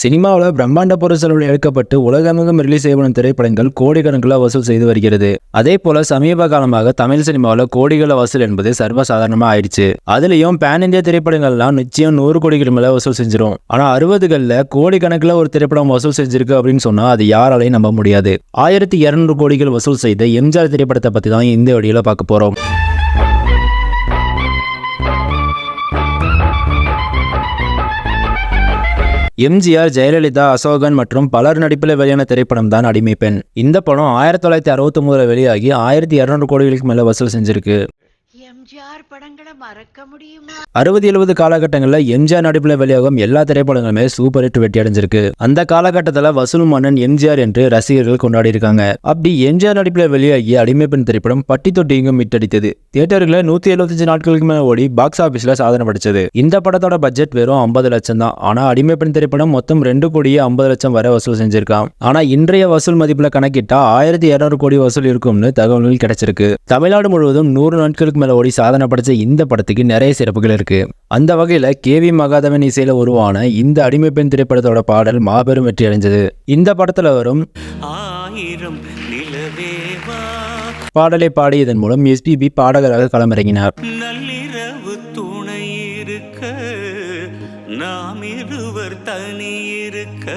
சினிமாவில் பிரம்மாண்ட பொருட்கள் எடுக்கப்பட்டு உலகமெங்கும் ரிலீஸ் செய்யப்படும் திரைப்படங்கள் கோடிக்கணக்கில் வசூல் செய்து வருகிறது. அதே போல சமீப காலமாக தமிழ் சினிமாவில் கோடிகள வசூல் என்பது சர்வசாதாரணமாக ஆயிடுச்சு. அதுலயும் பேன் இந்தியா திரைப்படங்கள்லாம் நிச்சயம் நூறு கோடிகள் மேலே வசூல் செஞ்சிடும் ஆனால் அறுபதுகளில் கோடிக்கணக்கில் ஒரு திரைப்படம் வசூல் செஞ்சிருக்கு அப்படின்னு சொன்னால் அது யாராலையும் நம்ப முடியாது. ஆயிரத்தி இரநூறு கோடிகள் வசூல் செய்த எம்ஜிஆர் திரைப்படத்தை பற்றி தான் இந்த வழியில் பார்க்க போகிறோம் எம்ஜிஆர் ஜெயலலிதா அசோகன் மற்றும் பலர் நடிப்பில் வெளியான திரைப்படம் தான் அடிமை பெண். இந்த படம் ஆயிரத்தி தொள்ளாயிரத்தி அறுபத்தி ஒன்பதுல வெளியாகி ஆயிரத்தி இரநூறு கோடிகளுக்கு மேல வசூல் செஞ்சிருக்கு. எம்ஜிஆர் படங்களை மறக்க முடியுமா? அறுபது எழுபது காலகட்டங்களில் எம்ஜிஆர் நடிப்பில் வெளியாகும் எல்லா திரைப்படங்களுமே சூப்பர் ஹிட் வெட்டி அடைஞ்சிருக்கு. அந்த காலகட்டத்தில் வசூல் மன்னன் எம்ஜிஆர் என்று ரசிகர்கள் கொண்டாடி இருக்காங்க அப்படி எம்ஜிஆர் நடிப்பில் வெளியாகி அடிமை பெண் திரைப்படம் பட்டி தொட்டியும் மிட்டடித்தது. தியேட்டர்களில் நூத்தி எழுபத்தஞ்சு நாட்களுக்கு மேல ஓடி பாக்ஸ் ஆபீஸ்ல சாதனை படிச்சது. இந்த படத்தோட பட்ஜெட் வெறும் ஐம்பது லட்சம் தான். ஆனா அடிமை பெண் திரைப்படம் மொத்தம் ரெண்டு கோடியே ஐம்பது லட்சம் வரை வசூல் செஞ்சிருக்கான் ஆனா இன்றைய வசூல் மதிப்புல கணக்கிட்டா ஆயிரத்தி இருநூறு கோடி வசூல் இருக்கும்னு தகவல்கள் கிடைச்சிருக்கு. தமிழ்நாடு முழுவதும் நூறு நாட்களுக்கு மேல ஓடி சாதனை படைத்த இந்த படத்துக்கு நிறைய சிறப்புகள் இருக்குது அந்த வகையில் கேவி மகாதவன் இசையில் உருவான இந்த அடிமை பெண் திரைப்படத்தோட பாடல் மாபெரும் வெற்றி அடைஞ்சது இந்த படத்தில் வரும் பாடலை பாடியதன் மூலம் எஸ்பிபி பாடகராக களமிறங்கினார். நள்ளிரவு நாம் இருவர் தனி இருக்க